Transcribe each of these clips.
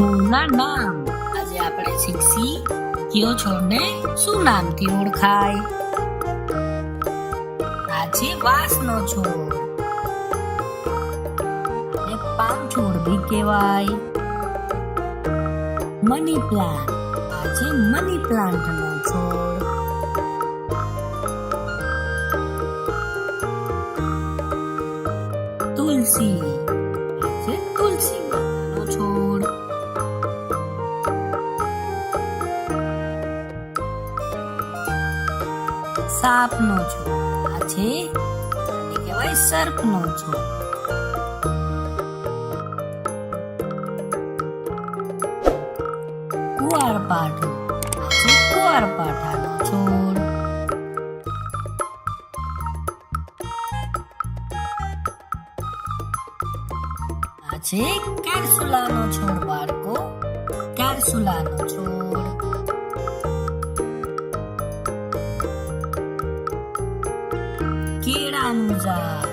છોડના નામ. આજે આપણે શીખશી, કયો છોડને શું નામથી ઓળખાય? આ છે વાંસનો છોડ. ને પાન છોડ બી કહેવાય. Money plant. આ છે મની પ્લાન્ટનો છોડ. તુલસી. તુલસી. સાપનો છો. આ છે આને કહેવાય સર્પનો છો. કુવારપાઠું આ છે કુવારપાઠાનો છોડ. આ છે કેરસુલાનો છોડ બાળકો. કેરસુલાનો છોડ. કેળાનું ઝાડ.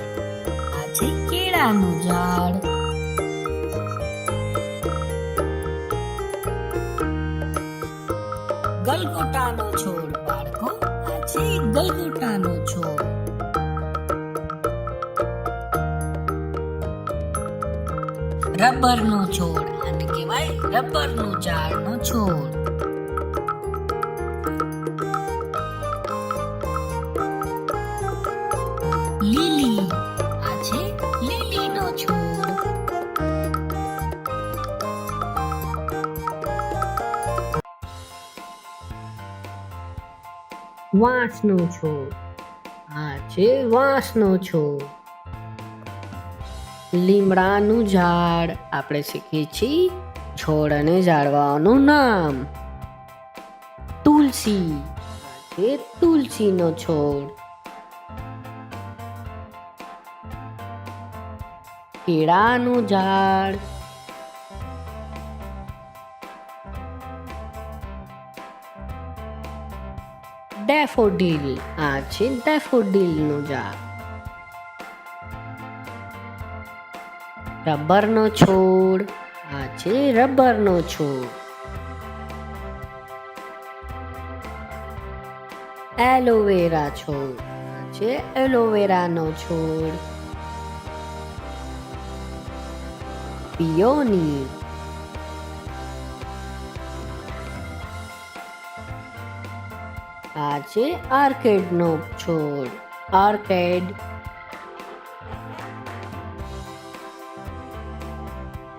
આ કેળાનું ઝાડ. ગલગોટાનો છોડ, બાળકો. આ છે ગલગોટાનો છોડ. રબરનો છોડ અને કહેવાય રબરનું ઝાડનો છોડ. લીલી આ છે લીલીનો છોડ વાંસનો છોડ આ છે વાંસનો છોડ લીમડાનું ઝાડ, આપણે શીખીએ છીએ છોડ અને ઝાડવાનું નામ. તુલસી આ છે તુલસીનો છોડ. કેળાનું ઝાડ. ડેફોડિલ. આ છે ડેફોડીલનું ઝાડ. રબરનો છોડ. આ છે રબરનો છોડ. એલોવેરા છોડ. છે એલોવેરાનો છોડ. પિયોની આ છે આર્કેડનો છોડ. આર્કેડ.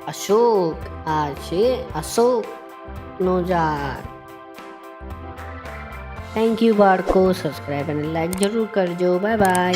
અશોક. આ છે અશોકનો ઝાડ. થેન્ક યુ બાળકો. સબસ્ક્રાઈબ અને લાઈક જરૂર કરજો. Bye bye